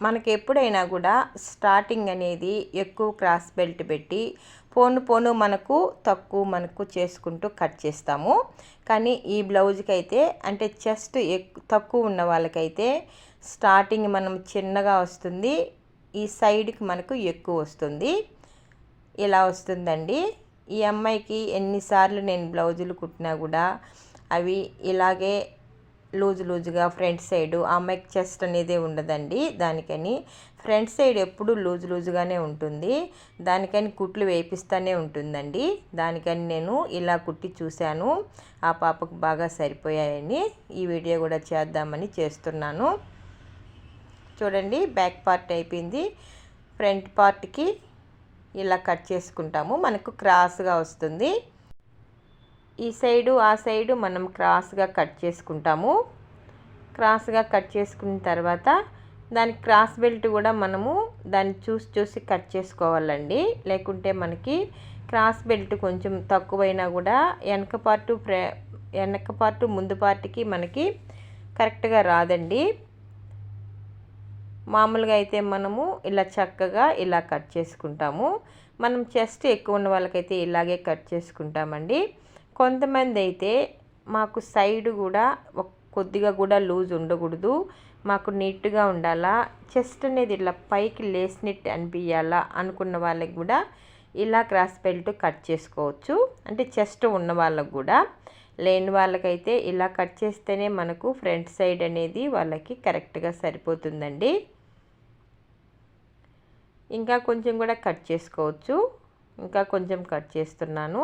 మనకి ఎప్పుడైనా కూడా స్టార్టింగ్ అనేది ఎక్కువ క్రాస్ బెల్ట్ పెట్టి పోను పోను మనకు తక్కువ మనకు చేసుకుంటూ కట్ చేస్తాము. కానీ ఈ బ్లౌజ్కి అయితే అంటే చెస్ట్ తక్కువ ఉన్న వాళ్ళకైతే స్టార్టింగ్ మనం చిన్నగా వస్తుంది. ఈ సైడ్కి మనకు ఎక్కువ వస్తుంది. ఇలా వస్తుందండి. ఈ అమ్మాయికి ఎన్నిసార్లు నేను బ్లౌజులు కుట్టినా కూడా అవి ఇలాగే లూజ్ లూజ్గా ఫ్రంట్ సైడ్ ఆ అమ్మాయికి చెస్ట్ అనేది ఉండదండి. దానికని ఫ్రంట్ సైడ్ ఎప్పుడు లూజ్ లూజ్గానే ఉంటుంది. దానికని కుట్లు వేపిస్తూనే ఉంటుందండి. దానికని నేను ఇలా కుట్టి చూశాను. ఆ పాపకు బాగా సరిపోయాయని ఈ వీడియో కూడా చేద్దామని చేస్తున్నాను. చూడండి బ్యాక్ పార్ట్ అయిపోయింది. ఫ్రంట్ పార్ట్కి ఇలా కట్ చేసుకుంటాము. మనకు క్రాస్గా వస్తుంది. ఈ సైడు ఆ సైడు మనం క్రాస్గా కట్ చేసుకుంటాము. క్రాస్గా కట్ చేసుకున్న తర్వాత దాని క్రాస్ బెల్ట్ కూడా మనము దాన్ని చూసి చూసి కట్ చేసుకోవాలండి. లేకుంటే మనకి క్రాస్ బెల్ట్ కొంచెం తక్కువైనా కూడా వెనక పార్టు ప్రే వెనక పార్టు ముందు పార్టీకి మనకి కరెక్ట్గా రాదండి. మామూలుగా అయితే మనము ఇలా చక్కగా ఇలా కట్ చేసుకుంటాము. మనం చెస్ట్ ఎక్కువ ఉన్న వాళ్ళకైతే ఇలాగే కట్ చేసుకుంటామండి. కొంతమంది అయితే మాకు సైడ్ కూడా కొద్దిగా కూడా లూజ్ ఉండకూడదు. మాకు నీట్గా ఉండాలా చెస్ట్ అనేది ఇలా పైకి లేసినట్టు అనిపించాలా అనుకున్న వాళ్ళకి కూడా ఇలా క్రాస్ బెల్ట్ కట్ చేసుకోవచ్చు. అంటే చెస్ట్ ఉన్న వాళ్ళకు కూడా. లేని వాళ్ళకైతే ఇలా కట్ చేస్తేనే మనకు ఫ్రంట్ సైడ్ అనేది వాళ్ళకి కరెక్ట్గా సరిపోతుందండి. ఇంకా కొంచెం కూడా కట్ చేసుకోవచ్చు. ఇంకా కొంచెం కట్ చేస్తున్నాను.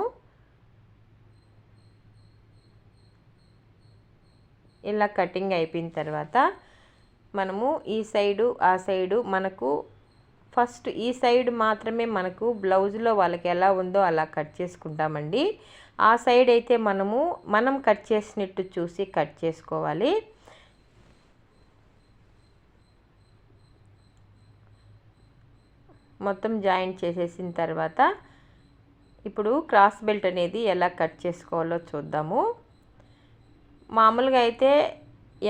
ఇలా కటింగ్ అయిపోయిన తర్వాత మనము ఈ సైడు ఆ సైడు మనకు ఫస్ట్ ఈ సైడ్ మాత్రమే మనకు బ్లౌజ్లో వాళ్ళకి ఎలా ఉందో అలా కట్ చేసుకుంటామండి. ఆ సైడ్ అయితే మనము మనం కట్ చేసినట్టు చూసి కట్ చేసుకోవాలి. మొత్తం జాయింట్ చేసేసిన తర్వాత ఇప్పుడు క్రాస్ బెల్ట్ అనేది ఎలా కట్ చేసుకోవాలో చూద్దాము. మామూలుగా అయితే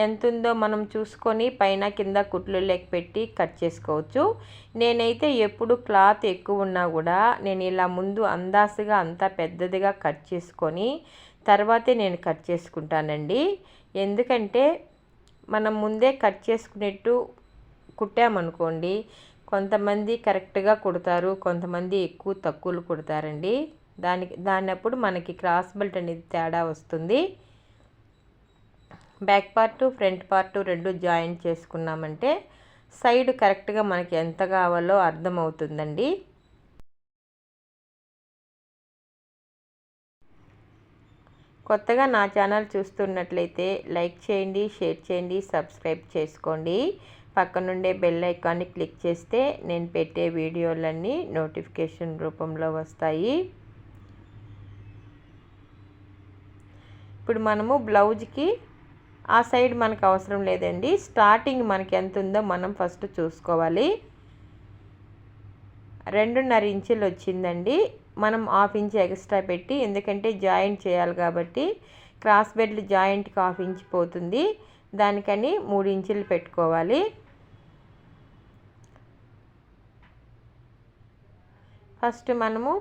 ఎంత ఉందో మనం చూసుకొని పైన కింద కుట్లు లెక్క పెట్టి కట్ చేసుకోవచ్చు. నేనైతే ఎప్పుడు క్లాత్ ఎక్కువ ఉన్నా కూడా నేను ఇలా ముందు అందాసుగా అంతా పెద్దదిగా కట్ చేసుకొని తర్వాతే నేను కట్ చేసుకుంటానండి. ఎందుకంటే మనం ముందే కట్ చేసుకునేట్టు కుట్టామనుకోండి కొంతమంది కరెక్ట్గా కుడతారు కొంతమంది ఎక్కువ తక్కువలు కుడతారండి. దానికి దాన్నప్పుడు మనకి క్రాస్ బెల్ట్ అనేది తేడా వస్తుంది. బ్యాక్ పార్ట్ ఫ్రంట్ పార్ట్ రెండు జాయింట్ చేసుకున్నామంటే సైడ్ కరెక్ట్గా మనకి ఎంత కావాలో అర్థమవుతుందండి. కొత్తగా నా ఛానల్ చూస్తున్నట్లయితే లైక్ చేయండి షేర్ చేయండి సబ్స్క్రైబ్ చేసుకోండి. పక్కనుండే బెల్ ఐకాన్ని క్లిక్ చేస్తే నేను పెట్టే వీడియోలన్నీ నోటిఫికేషన్ రూపంలో వస్తాయి. ఇప్పుడు మనము బ్లౌజ్కి ఆ సైడ్ మనకు అవసరం లేదండి. స్టార్టింగ్ మనకి ఎంత ఉందో మనం ఫస్ట్ చూసుకోవాలి. రెండున్నర ఇంచులు వచ్చిందండి. మనం హాఫ్ ఇంచ్ ఎక్స్ట్రా పెట్టి ఎందుకంటే జాయింట్ చేయాలి కాబట్టి క్రాస్ బెల్ట్ జాయింట్కి హాఫ్ ఇంచ్ పోతుంది. దానికని మూడు ఇంచులు పెట్టుకోవాలి. ఫస్ట్ మనము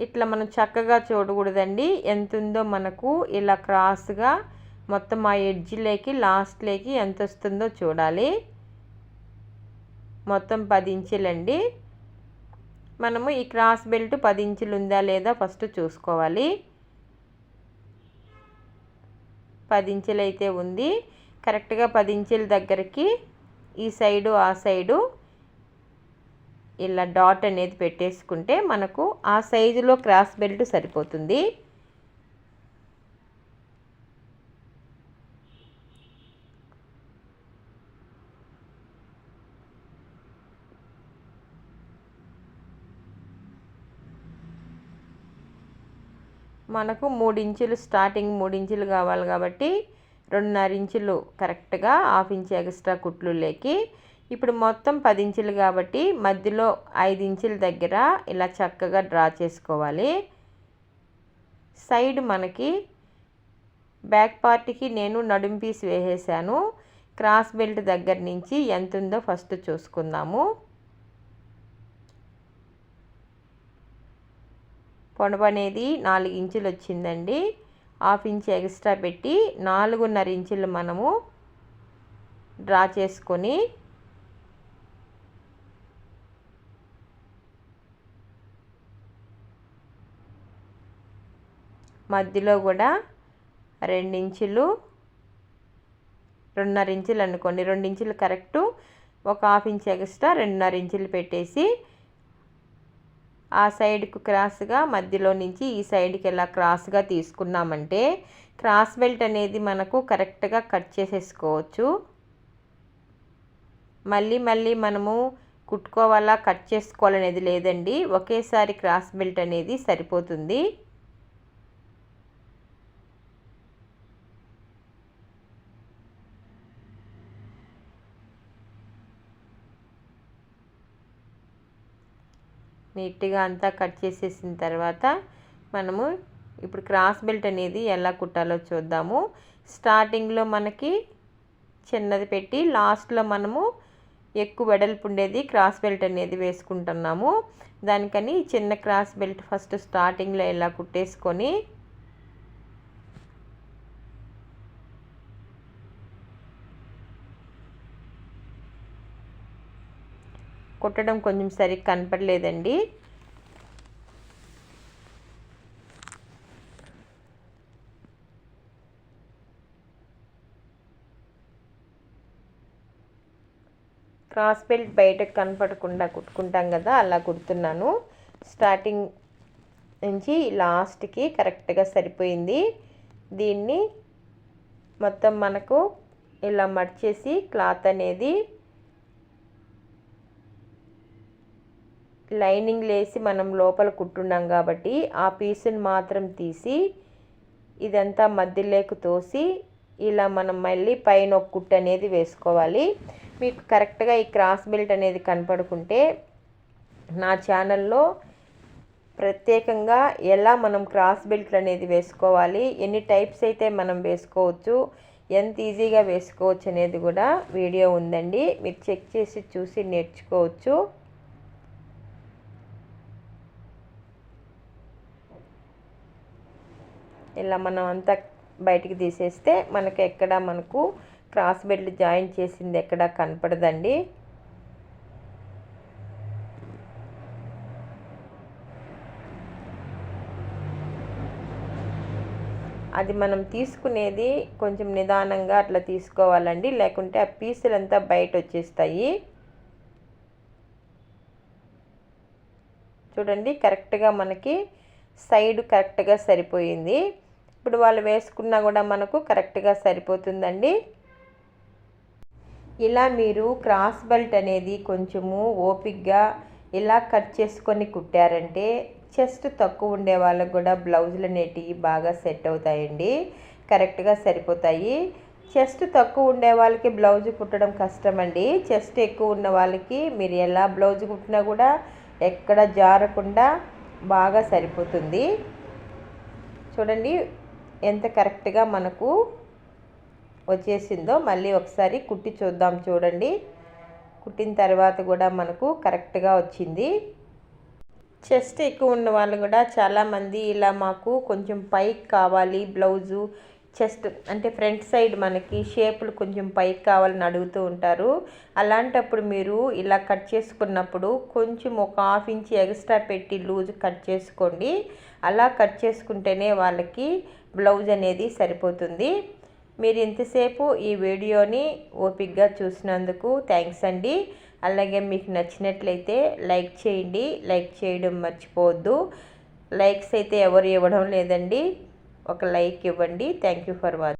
ఇట్లా మనం చక్కగా చూడకూడదండి. ఎంత ఉందో మనకు ఇలా క్రాస్గా మొత్తం ఆ ఎడ్జ్లోకి లాస్ట్లోకి ఎంత వస్తుందో చూడాలి. మొత్తం పది ఇంచులండి. మనము ఈ క్రాస్ బెల్ట్ పది ఇంచులు ఉందా లేదా ఫస్ట్ చూసుకోవాలి. పది ఇంచులు అయితే ఉంది. కరెక్ట్గా పది ఇంచుల దగ్గరికి ఈ సైడు ఆ సైడు ఇలా డాట్ అనేది పెట్టేసుకుంటే మనకు ఆ సైజులో క్రాస్ బెల్ట్ సరిపోతుంది. మనకు మూడు ఇంచులు స్టార్టింగ్ మూడు ఇంచులు కావాలి కాబట్టి రెండున్నర ఇంచులు కరెక్ట్గా హాఫ్ ఇంచ్ ఎక్స్ట్రా కుట్లు లేకి ఇప్పుడు మొత్తం పది ఇంచులు కాబట్టి మధ్యలో ఐదు ఇంచుల దగ్గర ఇలా చక్కగా డ్రా చేసుకోవాలి. సైడ్ మనకి బ్యాక్ పార్ట్కి నేను నడుం పీస్ వేసేసాను. క్రాస్ బెల్ట్ దగ్గర నుంచి ఎంత ఉందో ఫస్ట్ చూసుకుందాము. పొడవు అనేది నాలుగు ఇంచులు వచ్చిందండి హాఫ్ ఇంచ్ ఎక్స్ట్రా పెట్టి నాలుగున్నర ఇంచులు మనము డ్రా చేసుకొని మధ్యలో కూడా రెండించులు రెండున్నర ఇంచులు అనుకోండి. రెండు ఇంచులు కరెక్టు ఒక హాఫ్ ఇంచ్ ఎక్స్ట్రా రెండున్నర ఇంచులు పెట్టేసి ఆ సైడ్కు క్రాస్గా మధ్యలో నుంచి ఈ సైడ్కి ఎలా క్రాస్గా తీసుకున్నామంటే క్రాస్ బెల్ట్ అనేది మనకు కరెక్ట్గా కట్ చేసేసుకోవచ్చు. మళ్ళీ మళ్ళీ మనము కుట్టుకోవాలా కట్ చేసుకోవాలనేది లేదండి. ఒకేసారి క్రాస్ బెల్ట్ అనేది సరిపోతుంది. నీట్గా అంతా కట్ చేసేసిన తర్వాత మనము ఇప్పుడు క్రాస్ బెల్ట్ అనేది ఎలా కుట్టాలో చూద్దాము. స్టార్టింగ్లో మనకి చిన్నది పెట్టి లాస్ట్లో మనము ఎక్కువ వెడల్పు ఉండేది క్రాస్ బెల్ట్ అనేది వేసుకుంటున్నాము. దానికని చిన్న క్రాస్ బెల్ట్ ఫస్ట్ స్టార్టింగ్లో ఎలా కుట్టేసుకొని కుట్టడం కొంచెం సరిగ్గా కనపడలేదండి. క్రాస్ బెల్ట్ బయటకు కనపడకుండా కుట్టుకుంటాం కదా అలా కుడుతున్నాను. స్టార్టింగ్ నుంచి లాస్ట్కి కరెక్ట్గా సరిపోయింది. దీన్ని మొత్తం మనకు ఇలా మడిచేసి క్లాత్ అనేది లైనింగ్ లేసి మనం లోపల కుట్టున్నాం కాబట్టి ఆ పీసుని మాత్రం తీసి ఇదంతా మధ్యలోకి తోసి ఇలా మనం మళ్ళీ పైన ఒక కుట్టు అనేది వేసుకోవాలి. మీకు కరెక్ట్గా ఈ క్రాస్ బెల్ట్ అనేది కనపడుకుంటే నా ఛానల్లో ప్రత్యేకంగా ఎలా మనం క్రాస్ బెల్ట్లు అనేది వేసుకోవాలి ఎన్ని టైప్స్ అయితే మనం వేసుకోవచ్చు ఎంత ఈజీగా వేసుకోవచ్చు అనేది కూడా వీడియో ఉందండి. మీరు చెక్ చేసి చూసి నేర్చుకోవచ్చు. ఇలా మనం అంతా బయటికి తీసేస్తే మనకు ఎక్కడ మనకు క్రాస్ బెల్ట్ జాయిన్ చేసింది ఎక్కడ కనపడదండి. అది మనం తీసుకునేది కొంచెం నిదానంగా అట్లా తీసుకోవాలండి. లేకుంటే ఆ పీసులంతా బయట వచ్చేస్తాయి. చూడండి కరెక్ట్గా మనకి సైడ్ కరెక్ట్గా సరిపోయింది. ఇప్పుడు వాళ్ళు వేసుకున్నా కూడా మనకు కరెక్ట్గా సరిపోతుందండి. ఇలా మీరు క్రాస్ బెల్ట్ అనేది కొంచెము ఓపిక్గా ఇలా కట్ చేసుకొని కుట్టారంటే చెస్ట్ తక్కువ ఉండే వాళ్ళకు కూడా బ్లౌజులు అనేటివి బాగా సెట్ అవుతాయండి. కరెక్ట్గా సరిపోతాయి. చెస్ట్ తక్కువ ఉండే వాళ్ళకి బ్లౌజ్ కుట్టడం కష్టం అండి చెస్ట్ ఎక్కువ ఉన్న వాళ్ళకి మీరు ఎలా బ్లౌజ్ కుట్టినా కూడా ఎక్కడ జారకుండా బాగా సరిపోతుంది. చూడండి ఎంత కరెక్ట్గా మనకు వచ్చేసిందో మళ్ళీ ఒకసారి కుట్టి చూద్దాం చూడండి. కుట్టిన తర్వాత కూడా మనకు కరెక్ట్గా వచ్చింది. చెస్ట్ ఎక్కువ ఉన్న వాళ్ళు కూడా చాలామంది ఇలా మాకు కొంచెం పైకి కావాలి బ్లౌజు చెస్ట్ అంటే ఫ్రంట్ సైడ్ మనకి షేపులు కొంచెం పైకి కావాలని అడుగుతూ ఉంటారు. అలాంటప్పుడు మీరు ఇలా కట్ చేసుకున్నప్పుడు కొంచెం ఒక హాఫ్ ఇంచ్ ఎక్స్ట్రా పెట్టి లూజ్ కట్ చేసుకోండి. అలా కట్ చేసుకుంటేనే వాళ్ళకి బ్లౌజ్ అనేది సరిపోతుంది. మీరు ఇంతసేపు ఈ వీడియోని ఓపిక్గా చూసినందుకు థ్యాంక్స్ అండి. అలాగే మీకు నచ్చినట్లయితే లైక్ చేయండి. లైక్ చేయడం మర్చిపోవద్దు. లైక్స్ అయితే ఎవరు ఇవ్వడం లేదండి. ఒక లైక్ ఇవ్వండి. Thank you for watching